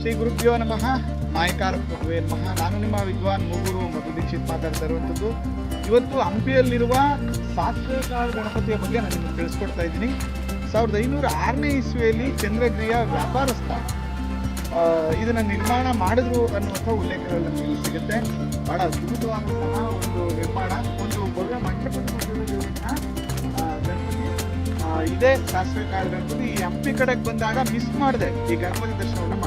ಶ್ರೀ ಗುರುಭ್ಯೋ ನಮಃ. ನಾಯಕಾರ ಪ್ರಭುವೇ ನಮಃ. ನಾನು ನಿಮ್ಮ ವಿದ್ವಾನ್ ಮೂಗೂರು ಮಧು ದೀಕ್ಷಿತ್ ಮಾತಾಡ್ತಾ ಇರುವಂಥದ್ದು. ಇವತ್ತು ಹಂಪಿಯಲ್ಲಿರುವ ಸಾತ್ವಿಕಾರ ಗಣಪತಿಯ ಬಗ್ಗೆ ನಾನು ನಿಮಗೆ ತಿಳಿಸ್ಕೊಡ್ತಾ ಇದ್ದೀನಿ. ಸಾವಿರದ ಐನೂರ ಆರನೇ ಇಸ್ವಿಯಲ್ಲಿ ಚಂದ್ರಗಿರಿಯ ವ್ಯಾಪಾರಸ್ಥ ಇದನ್ನು ನಿರ್ಮಾಣ ಮಾಡಿದ್ರು ಅನ್ನುವಂಥ ಉಲ್ಲೇಖಗಳು ನಮಗೆ ಸಿಗುತ್ತೆ. ಬಹಳ ಅದ್ಭುತವಾದಂತಹ ಒಂದು ನಿರ್ಮಾಣ, ಒಂದು ಭವ್ಯ ಮಂಟಪದ ಇದೆ ಗಣಪತಿ ಇದೇ ಸಾಸಿವೆ ಕಾಳು ಗಣಪತಿ. ಈ ಹಂಪಿ ಕಡೆಗೆ ಬಂದಾಗ ಮಿಸ್ ಮಾಡಿದೆ ಈ ಗಣಪತಿ ದರ್ಶನವನ್ನು.